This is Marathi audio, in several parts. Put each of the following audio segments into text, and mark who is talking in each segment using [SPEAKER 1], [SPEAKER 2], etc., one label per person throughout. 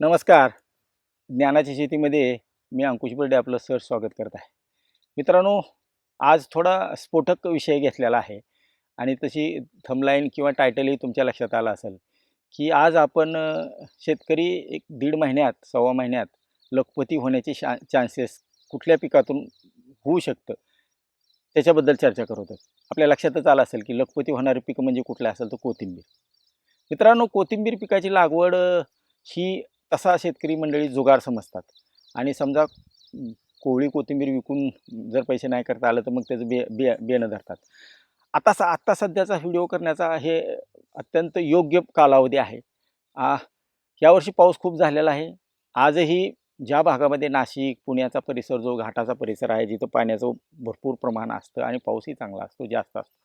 [SPEAKER 1] नमस्कार. ज्ञानाच्या शेतीमध्ये मी अंकुश बर्डे आपलं सर स्वागत करत आहे. मित्रांनो आज थोडा स्फोटक विषय घेतलेला आहे आणि तशी थमलाईन किंवा टायटलही तुमच्या लक्षात आलं असेल की आज आपण शेतकरी एक दीड महिन्यात सव्वा महिन्यात लखपती होण्याचे शा चान्सेस कुठल्या पिकातून होऊ शकतं त्याच्याबद्दल चर्चा करत आहोत आपल्या लक्षातच आलं असेल की लखपती होणारे पीक म्हणजे कुठलं असेल तर कोथिंबीर. मित्रांनो कोथिंबीर पिकाची लागवड ही तसा शेतकरी मंडळी जुगार समजतात. आणि समजा कोळी कोवळी कोथिंबीर विकून जर पैसे नाही करता आलं तर मग त्याचं बे बे बेणं धरतात. आता स आत्ता सध्याचा व्हिडिओ करण्याचा हे अत्यंत योग्य कालावधी आहे. आ, यावर्षी पाऊस खूप झालेला आहे. आजही ज्या भागामध्ये नाशिक पुण्याचा परिसर जो घाटाचा परिसर आहे जिथं पाण्याचं भरपूर प्रमाण असतं आणि पाऊसही चांगला असतो जास्त असतो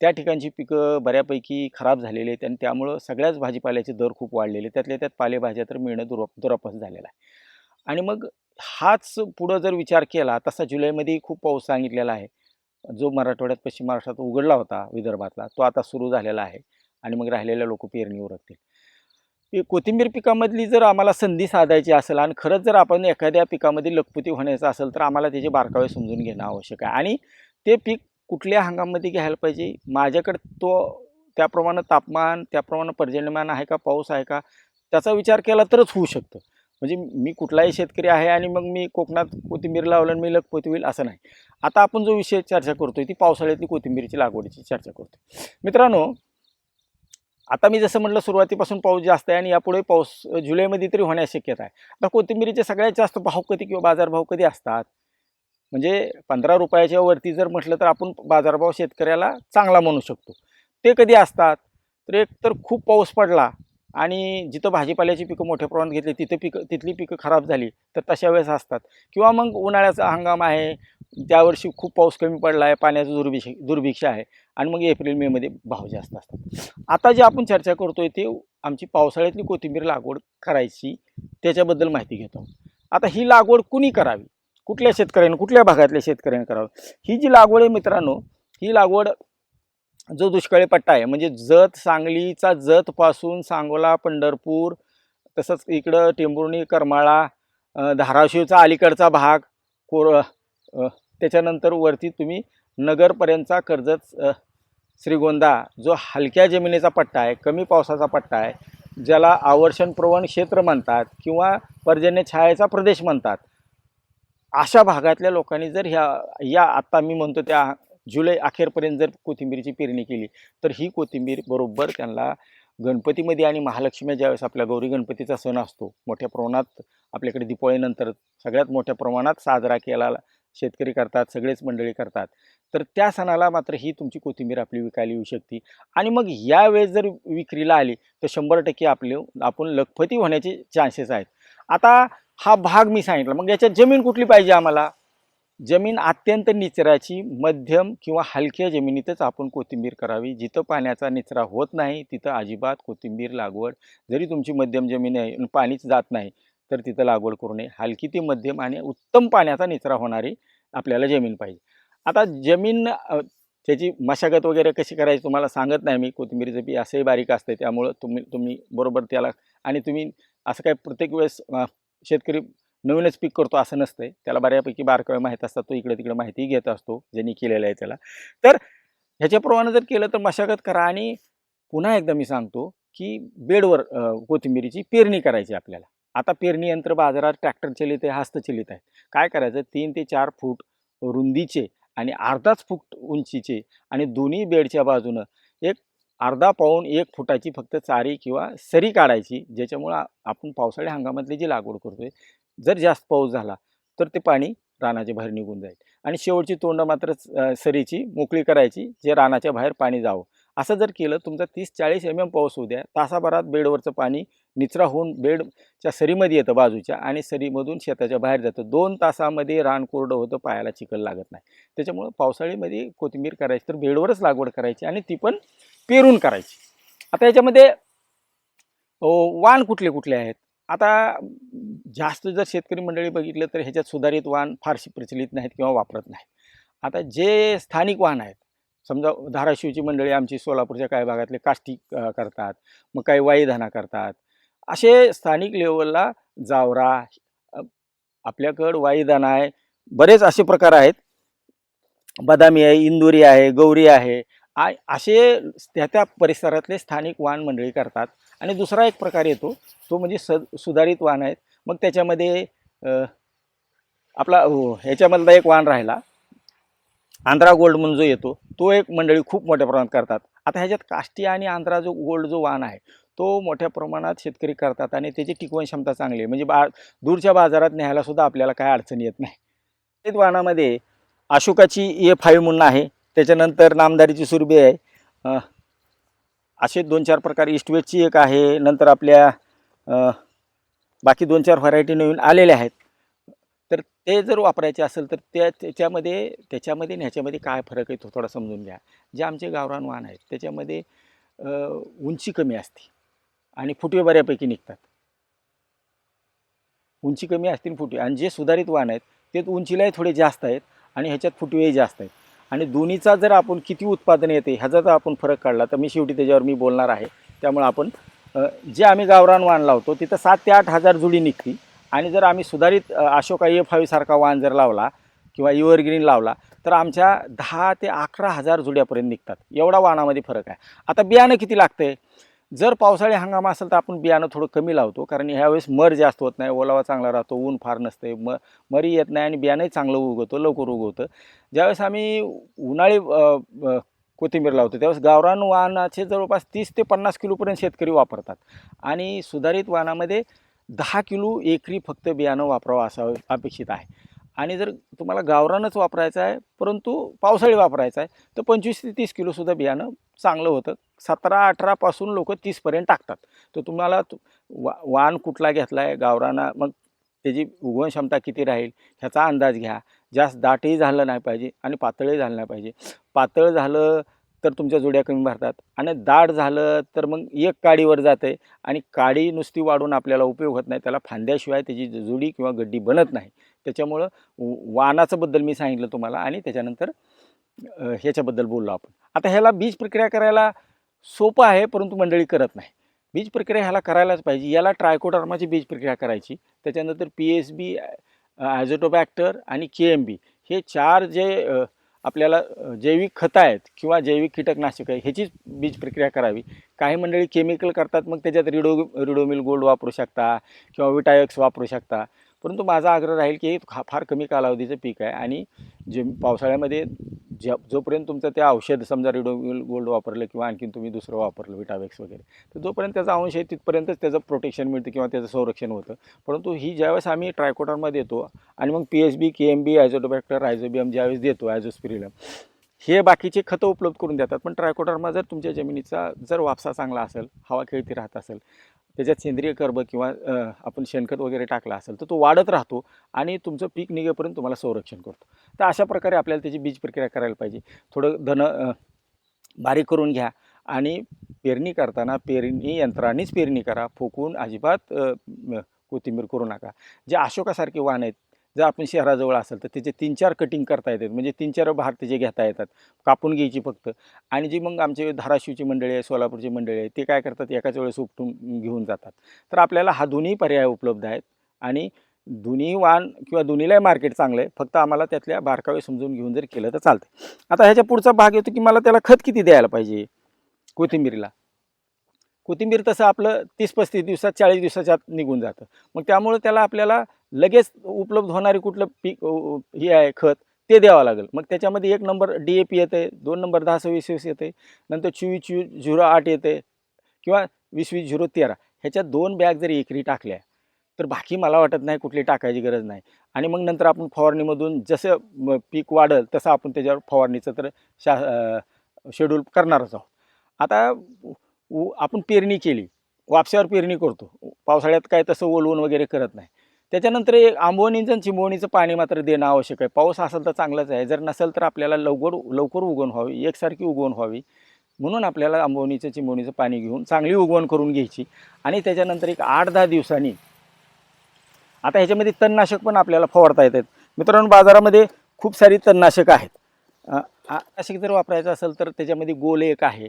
[SPEAKER 1] त्या ठिकाणची पिकं बऱ्यापैकी खराब झालेली आहेत आणि त्यामुळं सगळ्याच भाजीपाल्याचे दर खूप वाढलेले त्यातल्या त्यात पालेभाज्या तर मिळणं दुर दुरापस झालेलं आहे. आणि मग हाच पुढं जर विचार केला तसा जुलैमध्ये खूप पाऊस सांगितलेला आहे. जो मराठवाड्यात पश्चिम महाराष्ट्रात उघडला होता विदर्भातला तो आता सुरू झालेला आहे आणि मग राहिलेल्या लोक पेरणी उरकतील कोथिंबीर पिकामधली जर आम्हाला संधी साधायची असेल आणि खरंच जर आपण एखाद्या पिकामध्ये लखपती होण्याचं असेल तर आम्हाला त्याचे बारकावे समजून घेणं आवश्यक आहे. आणि ते पीक कुठल्या हंगामामध्ये घ्यायला पाहिजे? माझ्याकडे तो त्याप्रमाणे तापमान त्याप्रमाणे पर्जन्यमान आहे का पाऊस आहे का त्याचा विचार केला तरच होऊ शकतं. म्हणजे मी कुठलाही शेतकरी आहे आणि मग मी कोकणात कोथिंबीर लावलं आणि मी लखपती होईल असं नाही. आता आपण जो विषय चर्चा करतोय ती पावसाळ्यातली कोथिंबीरची लागवडीची चर्चा करतोय. मित्रांनो आता मी जसं म्हटलं सुरुवातीपासून पाऊस जास्त आहे आणि यापुढे पाऊस जुलैमध्ये तरी होण्याची शक्यता आहे. आता कोथिंबीरीचे सगळ्यात जास्त भाव कधी किंवा बाजारभाव कधी असतात? म्हणजे पंधरा रुपयाच्या वरती जर म्हटलं तर आपण बाजारभाव शेतकऱ्याला चांगला म्हणू शकतो. ते कधी असतात? तर एक तर खूप पाऊस पडला आणि जिथं भाजीपाल्याची पिकं मोठ्या प्रमाणात घेतली तिथं पिकं तिथली पिकं खराब झाली तर तशा वेळेस असतात. किंवा मग उन्हाळ्याचा हंगाम आहे त्यावर्षी खूप पाऊस कमी पडला आहे पाण्याचं दुर्भिक्ष दुर्भिक्ष आहे आणि मग एप्रिल मेमध्ये भाव जास्त असतात. आता जे आपण चर्चा करतो आहे ते आमची पावसाळ्यातली कोथिंबीर लागवड करायची त्याच्याबद्दल माहिती घेतो. आता ही लागवड कुणी करावी? कुठल्या शेतकऱ्याने कुठल्या भागातल्या शेतकऱ्याने करावं? ही जी लागवड आहे मित्रांनो ही लागवड जो दुष्काळी पट्टा आहे म्हणजे जत सांगलीचा जतपासून सांगोला पंढरपूर तसंच इकडं टेंभुर्णी करमाळा धाराशिवचा अलीकडचा भाग कोर त्याच्यानंतर वरती तुम्ही नगरपर्यंतचा कर्जत श्रीगोंदा जो हलक्या जमिनीचा पट्टा आहे कमी पावसाचा पट्टा आहे ज्याला आवर्षण प्रवण क्षेत्र म्हणतात किंवा पर्जन्य छायेचा प्रदेश म्हणतात अशा भागातल्या लोकांनी जर ह्या या आत्ता मी म्हणतो त्या जुलै अखेरपर्यंत जर कोथिंबीरची पेरणी केली तर ही कोथिंबीर बरोबर त्यांना गणपतीमध्ये आणि महालक्ष्मी ज्यावेळेस आपल्या गौरी गणपतीचा सण असतो मोठ्या प्रमाणात आपल्याकडे दिपावळीनंतर सगळ्यात मोठ्या प्रमाणात साजरा केला शेतकरी करतात सगळेच मंडळी करतात. तर त्या सणाला मात्र ही तुमची कोथिंबीर आपली विकायला येऊ शकते. आणि मग यावेळेस जर विक्रीला आली तर शंभर टक्के आपले आपण लखपती होण्याचे चान्सेस आहेत. आता हा भाग मी सांगितला. मग याच्यात जमीन कुठली पाहिजे आम्हाला? जमीन अत्यंत निचराची मध्यम किंवा हलक्या जमिनीतच आपण कोथिंबीर करावी. जिथं पाण्याचा निचरा होत नाही तिथं अजिबात कोथिंबीर लागवड जरी तुमची मध्यम जमीन आहे पाणीच जात नाही तर तिथं लागवड करू नये. हलकी ती मध्यम आणि उत्तम पाण्याचा निचरा होणारी आपल्याला जमीन पाहिजे. आता जमीन त्याची मशागत वगैरे कशी करायची तुम्हाला सांगत नाही मी. कोथिंबीरीचं बी असंही बारीक असते त्यामुळं तुम्ही तुम्ही बरोबर त्याला आणि तुम्ही असं काय प्रत्येक वेळेस शेतकरी नवीनच पीक करतो असं नसतंय. त्याला बऱ्यापैकी बारकावे माहीत असतात. तो इकडे तिकडे माहिती घेत असतो ज्यांनी केलेलं आहे त्याला. तर ह्याच्याप्रमाणे जर केलं तर मशागत करा आणि पुन्हा एकदा मी सांगतो की बेडवर कोथिंबिरीची पेरणी करायची आपल्याला. आता पेरणी यंत्र बाजारात ट्रॅक्टर चलित आहे हस्तचलित आहे काय करायचं? तीन ते चार फूट रुंदीचे आणि अर्धाच फूट उंचीचे आणि दोन्ही बेडच्या बाजूनं एक अर्धा पाऊन एक फुटाची फक्त चारी किंवा सरी काढायची ज्याच्यामुळं आपण पावसाळ्या हंगामातली जी लागवड करतोय जर जास्त पाऊस झाला तर ते पाणी रानाच्या बाहेर निघून जाईल. आणि शेवटची तोंड मात्र सरीची मोकळी करायची जे रानाच्या बाहेर पाणी जावं. असं जर केलं तुमचा तीस चाळीस एम एम पाऊस होऊ द्या तासाभरात बेडवरचं पाणी निचरा होऊन बेडच्या सरीमध्ये येतं बाजूच्या आणि सरीमधून शेताच्या बाहेर जातं. दोन तासामध्ये रान कोरडं होतं पायाला चिखल लागत नाही. त्याच्यामुळं पावसाळीमध्ये कोथिंबीर करायची तर बेडवरच लागवड करायची आणि ती पण पेरून करायची. आता याच्यामध्ये वाण कुठले कुठले आहेत? आता जास्त जर शेतकरी मंडळी बघितलं तर ह्याच्यात सुधारित वाण फारशी प्रचलित नाहीत किंवा वापरत नाही आता जे स्थानिक वाहन आहेत समजा धाराशिवची मंडळी आमची सोलापूरच्या काही भागातले काष्टी करतात मग काही वाईधाना करतात. असे स्थानिक लेवलला जावरा आपल्याकडं वाईदाना आहे. बरेच असे प्रकार आहेत. बदामी आहे इंदुरी आहे गौरी आहे आ असे त्या त्या परिसरातले स्थानिक वाहन मंडळी करतात. आणि दुसरा एक प्रकार येतो तो म्हणजे स सुधारित वाहन आहेत. मग त्याच्यामध्ये आपला हो, ह्याच्यामधला एक वाहन राहिला. आंध्रा गोल्ड म्हणून जो येतो तो एक मंडळी खूप मोठ्या प्रमाणात करतात. आता ह्याच्यात काष्टी आणि आंध्रा जो गोल्ड जो वाहन आहे तो मोठ्या प्रमाणात शेतकरी करतात आणि त्याची टिकवण क्षमता चांगली आहे. म्हणजे बा दूरच्या बाजारात न्यायला सुद्धा आपल्याला काय अडचण येत नाही. वाहनामध्ये अशोकाची e ए फाईव्ह म्हणून आहे. त्याच्यानंतर नामदारीची सुरबी आहे. असे दोन चार प्रकार ईस्टवेटची एक आहे. नंतर आपल्या बाकी दोन चार व्हरायटी नवीन आलेल्या आहेत. तर ते जर वापरायचे असेल तर त्या त्याच्यामध्ये त्याच्यामध्ये आणि ह्याच्यामध्ये काय फरक आहे तो थोडा समजून घ्या. जे आमचे गावरान वाहन आहेत त्याच्यामध्ये उंची कमी असते आणि फुटवे बऱ्यापैकी निघतात. उंची कमी असतील फुटवे आणि जे सुधारित वाहन आहेत ते उंचीलाही थोडे जास्त आहेत आणि ह्याच्यात फुटवेही जास्त आहेत. आणि दोन्हीचा जर आपण किती उत्पादन येते ह्याचा जर आपण फरक काढला तर मी शेवटी त्याच्यावर मी बोलणार आहे. त्यामुळे आपण जे आम्ही गावरान वाण लावतो तिथं सात ते आठ हजार जुडी निघते. आणि जर आम्ही सुधारित अशोका ए फाईव्ह वाण जर लावला किंवा इव्हरग्रीन लावला तर आमच्या दहा ते अकरा हजार जुड्यापर्यंत निघतात. एवढा वाणामध्ये फरक आहे. आता बियाणं किती लागतं आहे जर पावसाळी हंगाम असेल तर आपण बियाणं थोडं कमी लावतो कारण ह्यावेळेस मर जास्त होत नाही ओलावा चांगला राहतो ऊन फार नसते म मरी येत नाही आणि बियाणंही चांगलं उगवतं लवकर उगवतं. ज्यावेळेस आम्ही उन्हाळी कोथिंबीर लावतो त्यावेळेस गावरान वाहनाचे जवळपास तीस ते पन्नास किलोपर्यंत शेतकरी वापरतात. आणि सुधारित वाहनामध्ये दहा किलो एकरी फक्त बियाणं वापरावं असं अपेक्षित आहे. आणि जर तुम्हाला गावरानच वापरायचं आहे परंतु पावसाळी वापरायचं आहे तर पंचवीस ते तीस किलोसुद्धा बियाणं चांगलं होतं. सतरा अठरापासून लोक तीसपर्यंत टाकतात. तर तुम्हाला वा वाण कुठला घेतला आहे गावराना मग त्याची उगवण क्षमता किती राहील ह्याचा अंदाज घ्या. जास्त दाटही झालं नाही पाहिजे आणि पातळही झालं नाही पाहिजे. पातळ झालं तर तुमच्या जोड्या कमी भरतात आणि दाट झालं तर मग एक काडीवर जाते आणि काडी नुसती वाढून आपल्याला उपयोग होत नाही. त्याला फांद्याशिवाय त्याची जोडी किंवा गड्डी बनत नाही. त्याच्यामुळं वानाचं बद्दल मी सांगितलं तुम्हाला आणि त्याच्यानंतर ह्याच्याबद्दल बोललो आपण. आता ह्याला बीज प्रक्रिया करायला सोपं आहे परंतु मंडळी करत नाही. बीज प्रक्रिया ह्याला करायलाच पाहिजे. याला ट्रायकोडर्माची बीज प्रक्रिया करायची. त्याच्यानंतर पी एस बी ॲझोटोबॅक्टर आणि के एम बी हे चार जे आपल्याला जैविक खतं आहेत किंवा जैविक कीटकनाशक आहे ह्याचीच बीज प्रक्रिया करावी. काही मंडळी केमिकल करतात मग त्याच्यात रिडो रिडोमिल गोल्ड वापरू शकता किंवा विटायक्स वापरू शकता. परंतु माझा आग्रह राहील की हे फार कमी कालावधीचं पीक आहे आणि जे पावसाळ्यामध्ये ज्या जोपर्यंत तुमचं ते औषध समजा रिडो गोल्ड वापरलं किंवा आणखीन तुम्ही दुसरं वापरलं विटावेक्स वगैरे तर जोपर्यंत त्याचा अंश आहे तिथपर्यंतच त्याचं प्रोटेक्शन मिळतं किंवा त्याचं संरक्षण होतं. परंतु ही ज्यावेळेस आम्ही ट्रायकोटरमध्ये देतो आणि मग P H B K M B azotobacter rhizobium ज्यावेळेस देतो आयझोस्पिरिलम हे बाकीचे खतं उपलब्ध करून देतात. पण ट्रायकोडर्मा जर तुमच्या जमिनीचा जर वापसा चांगला असेल हवा खेळती राहत असेल त्याच्यात सेंद्रिय कर्ब किंवा आपण शेणखत वगैरे टाकला असेल तर तो वाढत राहतो आणि तुमचं पीक निघेपर्यंत तुम्हाला संरक्षण करतो. तर अशा प्रकारे आपल्याला त्याची बीज प्रक्रिया करायला पाहिजे. थोडं धन बारीक करून घ्या आणि पेरणी करताना पेरणी यंत्रानेच पेरणी करा. फुकून अजिबात कोथिंबीर करू नका. जे अशोकासारखे वाहन आहेत जर आपण शहराजवळ असेल तर त्याचे तीन चार कटिंग करता येतात. म्हणजे तीन चार भार त्याचे घेता येतात. कापून घ्यायची फक्त. आणि जी मग आमचे धाराशिवची मंडळी आहे सोलापूरची मंडळी आहे ते काय करतात? एकाच वेळेस उपटून घेऊन जातात. तर आपल्याला हा दोन्ही पर्याय उपलब्ध आहेत. आणि दोन्ही वाहन किंवा दोन्हीलाही मार्केट चांगलं आहे. फक्त आम्हाला त्यातल्या बारकावे समजून घेऊन जर केलं तर चालतं आता ह्याच्या पुढचा भाग येतो की मला त्याला खत किती द्यायला पाहिजे? कोथिंबीरीला. कोथिंबीर तसं आपलं तीस पस्तीस दिवसात चाळीस दिवसाच्या आत निघून जातं. मग त्यामुळं त्याला आपल्याला लगेच उपलब्ध होणारे कुठलं पीक हे आहे खत ते द्यावं लागेल. मग त्याच्यामध्ये एक नंबर डी ए पी येते दोन नंबर दहा सव्वीस वीस येते नंतर चोवीस चोवीस झिरो आठ येते किंवा वीस वीस झिरो तेरा. ह्याच्या दोन बॅग जर एकरी टाकल्या तर बाकी मला वाटत नाही कुठली टाकायची गरज नाही. आणि मग नंतर आपण फवारणीमधून जसं पीक वाढल तसं आपण त्याच्यावर फवारणीचं तर शा शेड्यूल करणारच आहोत. आता उ- आपण पेरणी केली वापशावर पेरणी करतो. पावसाळ्यात काय तसं ओलवून वगैरे करत नाही. त्याच्यानंतर एक आंबवणीचं आणि चिंबवणीचं पाणी मात्र देणं आवश्यक आहे. पाऊस असेल तर चांगलंच आहे. जर नसेल तर आपल्याला लवकर लवकर उगवण व्हावी. एकसारखी उगवण व्हावी. म्हणून आपल्याला आंबवणीचं चिंबवणीचं पाणी घेऊन चांगली उगवण करून घ्यायची. आणि त्याच्यानंतर एक आठ दहा दिवसांनी आता ह्याच्यामध्ये तणनाशक पण आपल्याला फवारता येतात. मित्रांनो बाजारामध्ये खूप सारी तणनाशक आहेत. अ, नाशक जर वापरायचं असेल तर त्याच्यामध्ये गोल एक आहे.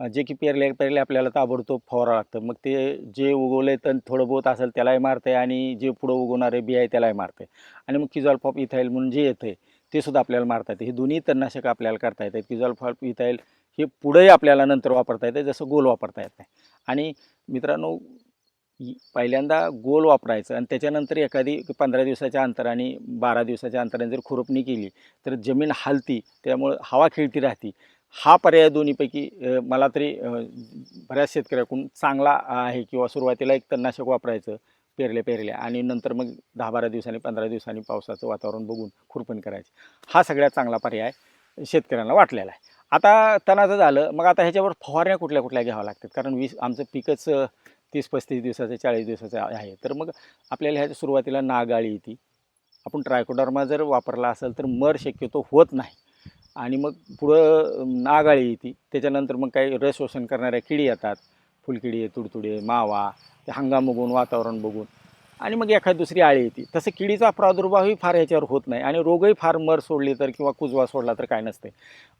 [SPEAKER 1] जे की पेरले पेरले आपल्याला ताबडतोब फवारा लागतं. मग ते जे उगवलं आहे तर थोडं बहुत असेल त्यालाही मारते आणि जे पुढं उगवणारे बी आहे त्यालाही मारते आणि मग किझॉल्फॉप इथाईल म्हणून जे येतं आहे ते सुद्धा आपल्याला मारता येतं. हे दोन्ही तणनाशक आपल्याला करता येतात. किझॉल्फॉप इथाईल हे पुढंही आपल्याला नंतर वापरता येतं. जसं गोल वापरता येत नाही. आणि मित्रांनो पहिल्यांदा गोल वापरायचं आणि त्याच्यानंतर एखादी पंधरा दिवसाच्या अंतराने बारा दिवसाच्या अंतराने जर खुरपणी केली तर जमीन हालती त्यामुळं हवा खेळती राहती. हा पर्याय दोन्हीपैकी मला तरी बऱ्याच शेतकऱ्याकडून चांगला आहे किंवा सुरुवातीला एक तणनाशक वापरायचं पेरले पेरले आणि नंतर मग दहा बारा दिवसांनी पंधरा दिवसांनी पावसाचं वातावरण बघून खुरपण करायची. हा सगळ्यात चांगला पर्याय शेतकऱ्यांना वाटलेला आहे. आता तणाचं झालं मग आता ह्याच्यावर फवारण्या कुठल्या कुठल्या घ्याव्या लागतात? कारण वीस आमचं पिकच तीस पस्तीस दिवसाचं चाळीस दिवसाचं आहे. तर मग आपल्याला ह्याच्या सुरुवातीला नागाळी येते. आपण ट्रायकोडर्मा जर वापरला असेल तर मर शक्यतो होत नाही. आणि मग पुढं नागाळी येते. त्याच्यानंतर मग काही रस शोषण करणाऱ्या किडी येतात. फुलकिडी तुडतुडे मावा ते हंगाम बघून वातावरण बघून. आणि मग एखादी दुसरी आळी येते. तसं किडीचा प्रादुर्भावही फार ह्याच्यावर होत नाही आणि रोगही फार मर सोडले तर किंवा कुजवा सोडला तर काय नसते.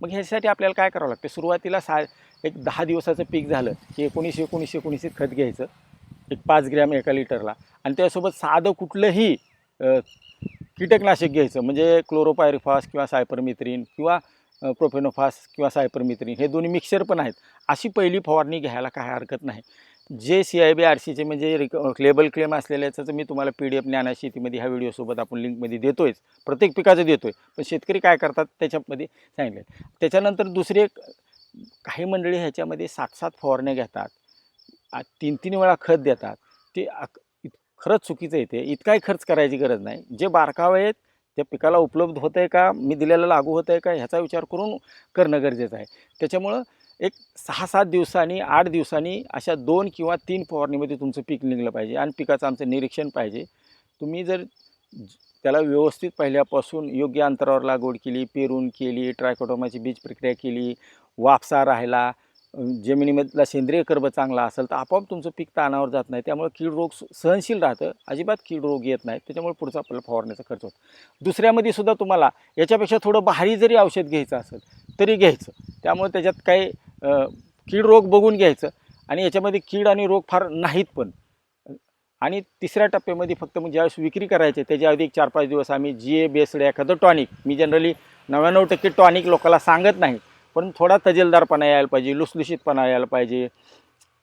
[SPEAKER 1] मग ह्याच्यासाठी आपल्याला काय करावं लागतं? सुरुवातीला सा एक दहा दिवसाचं पीक झालं की एकोणीसशे एकोणीसशे एकोणीसशे खत घ्यायचं. एक पाच ग्रॅम एका लिटरला. आणि त्यासोबत साधं कुठलंही कीटकनाशक घ्यायचं म्हणजे क्लोरोपायरिफास किंवा सायपरमित्रीन किंवा प्रोफेनोफास किंवा सायपरमित्रीन हे दोन्ही मिक्सर पण आहेत. अशी पहिली फवारणी घ्यायला काय हरकत नाही. जे सी आय बी आर सीचे म्हणजे रिक लेबल क्लेम असलेल्याचं तर मी तुम्हाला पी डी एफ ज्ञाना शेतीमध्ये ह्या व्हिडिओसोबत आपण लिंकमध्ये देतोयच. प्रत्येक पिकाचं देतोय. पण शेतकरी काय करतात त्याच्यामध्ये सांगितलं त्याच्यानंतर दुसरी एक काही मंडळी ह्याच्यामध्ये सात सात फवारण्या घेतात. तीन तीन वेळा खत देतात. ते खरंच चुकीचं येते इतकाही खर्च करायची गरज नाही. जे बारकावे आहेत त्या पिकाला उपलब्ध होतं आहे का मी दिलेलं लागू होतं आहे का ह्याचा विचार करून करणं गरजेचं आहे. त्याच्यामुळं एक सहा सात दिवसांनी आठ दिवसांनी अशा दोन किंवा तीन फवारणीमध्ये तुमचं पीक निघलं पाहिजे आणि पिकाचं आमचं निरीक्षण पाहिजे. तुम्ही जर ज- त्याला व्यवस्थित पहिल्यापासून योग्य अंतरावर लागवड केली पेरून केली ट्रायकोटोमाची बीज प्रक्रिया केली वापसा राहिला जमिनीमधला सेंद्रिय कर्ब चांगला असेल तर आपोआप तुमचं पीक तानावर जात नाही. त्यामुळे कीड रोग सहनशील राहतं. अजिबात कीड रोग येत नाही. त्याच्यामुळे पुढचा आपल्याला फवारण्याचा खर्च होतो. दुसऱ्यामध्ये सुद्धा तुम्हाला याच्यापेक्षा थोडं भारी जरी औषध घ्यायचं असेल तरी घ्यायचं. त्यामुळे त्याच्यात काही कीड रोग बघून घ्यायचं. आणि याच्यामध्ये कीड आणि रोग फार नाहीत पण. आणि तिसऱ्या टप्प्यामध्ये फक्त मग ज्यावेळेस विक्री करायची त्याच्या आधी एक चार पाच दिवस आम्ही जी ए बेस्ड एखादं टॉनिक मी जनरली नव्याण्णव टक्के टॉनिक लोकांना सांगत नाही. पण थोडा तजेलदारपणा यायला पाहिजे लुसलुशीतपणा यायला पाहिजे.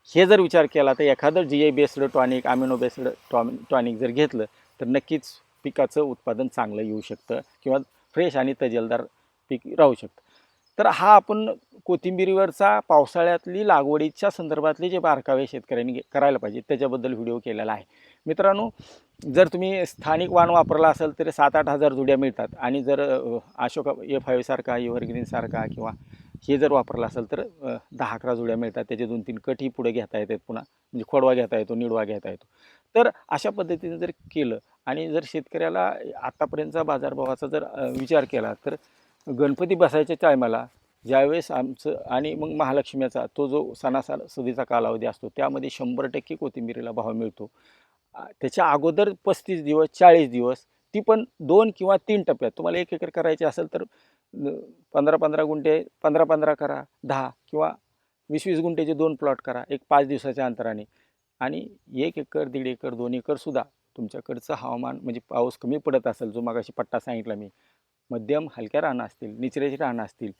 [SPEAKER 1] हे जर विचार केला तर एखादं G A based tonic amino based Tom tonic जर घेतलं तर नक्कीच पिकाचं उत्पादन चांगलं येऊ शकतं किंवा फ्रेश आणि तजेलदार पीक राहू शकतं. तर हा आपण कोथिंबिरीवरचा पावसाळ्यातली लागवडीच्या संदर्भातले जे बारकावे शेतकऱ्यांनी करायला पाहिजे त्याच्याबद्दल व्हिडिओ केलेला आहे. मित्रांनो जर तुम्ही स्थानिक वाण वापरला असेल तर सात आठ हजार जुड्या मिळतात आणि जर अशोका ए फाईव्हसारखा एव्हरग्रीनसारखा किंवा हे जर वापरलं असेल तर दहा अकरा जुड्या मिळतात. त्याचे दोन तीन कटही पुढे घेता येतात पुन्हा. म्हणजे खोडवा घेता येतो निडवा घेता येतो. तर अशा पद्धतीने जर केलं आणि जर शेतकऱ्याला आत्तापर्यंतचा बाजारभावाचा जर विचार केला तर गणपती बसायच्या टायमाला ज्यावेळेस आमचं आणि मग महालक्ष्मीचा तो जो सणासार सदीचा कालावधी असतो त्यामध्ये शंभर टक्के कोथिंबिरीला भाव मिळतो. त्याच्या अगोदर पस्तीस दिवस चाळीस दिवस ती पण दोन किंवा तीन टप्प्यात. तुम्हाला एक एकर करायचे असेल तर पंधरा पंधरा गुंठे पंधरा पंधरा करा दहा किंवा वीस वीस गुंठेचे दोन प्लॉट करा एक पाच दिवसाच्या अंतराने. आणि एक एकर दीड एकर दोन एकरसुद्धा तुमच्याकडचं हवामान म्हणजे पाऊस कमी पडत असेल जो मागाशी पट्टा सांगितला मी मध्यम हलक्या रानं असतील निचऱ्याची रानं असतील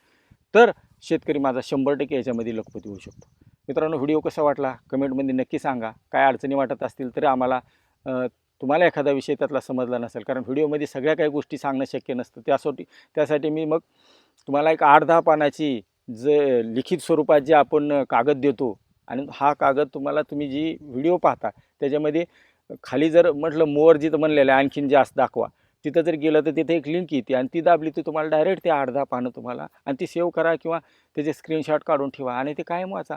[SPEAKER 1] तर शेतकरी माझा शंभर टक्के याच्यामध्ये लखपती होऊ शकतो. मित्रांनो व्हिडिओ कसा वाटला? कमेंटमध्ये नक्की सांगा. काय अडचणी वाटत असतील तरी आम्हाला तुम्हाला एखादा विषय त्यातला समजला नसेल कारण व्हिडिओमध्ये सगळ्या काही गोष्टी सांगणं शक्य नसतं. त्यासाठी त्यासाठी मी मग तुम्हाला एक आठ दहा पानाची जे लिखित स्वरूपात जे आपण कागद देतो आणि हा कागद तुम्हाला तुम्ही जी व्हिडिओ पाहता त्याच्यामध्ये खाली जर म्हटलं मोर जिथं म्हणलेलं आहे आणखीन जास्त दाखवा. तिथं जर गेलं तर तिथे एक लिंक येते आणि ती दाबली तर तुम्हाला डायरेक्ट ते अर्धा पानं तुम्हाला आणि ती सेव्ह करा किंवा त्याचे स्क्रीनशॉट काढून ठेवा आणि ते कायम वाचा.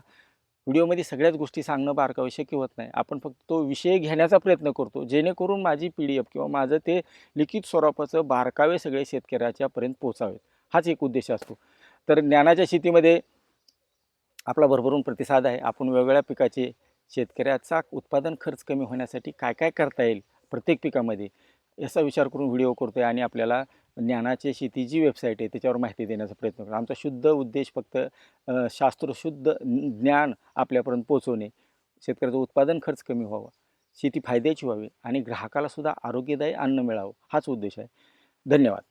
[SPEAKER 1] व्हिडिओमध्ये सगळ्याच गोष्टी सांगणं बारकावे शक्य होत नाही. आपण फक्त तो विषय घेण्याचा प्रयत्न करतो जेणेकरून माझी पी डी एफ किंवा माझं ते लिखित स्वरूपाचं बारकावे सगळे शेतकऱ्याच्यापर्यंत पोचावेत हाच एक उद्देश असतो. तर ज्ञानाच्या शेतीमध्ये आपला भरभरून प्रतिसाद आहे. आपण वेगवेगळ्या पिकाचे शेतकऱ्याचा उत्पादन खर्च कमी होण्यासाठी काय काय करता येईल प्रत्येक पिकामध्ये? याचा विचार करून व्हिडिओ करतो आहे आणि आपल्याला ज्ञानाची शेती जी वेबसाईट आहे त्याच्यावर माहिती देण्याचा प्रयत्न करतो आमचा शुद्ध उद्देश फक्त शास्त्रशुद्ध ज्ञान आपल्यापर्यंत पोचवणे शेतकऱ्याचं उत्पादन खर्च कमी व्हावा. शेती फायद्याची व्हावी आणि ग्राहकालासुद्धा आरोग्यदायी अन्न मिळावं. हाच उद्देश आहे. धन्यवाद.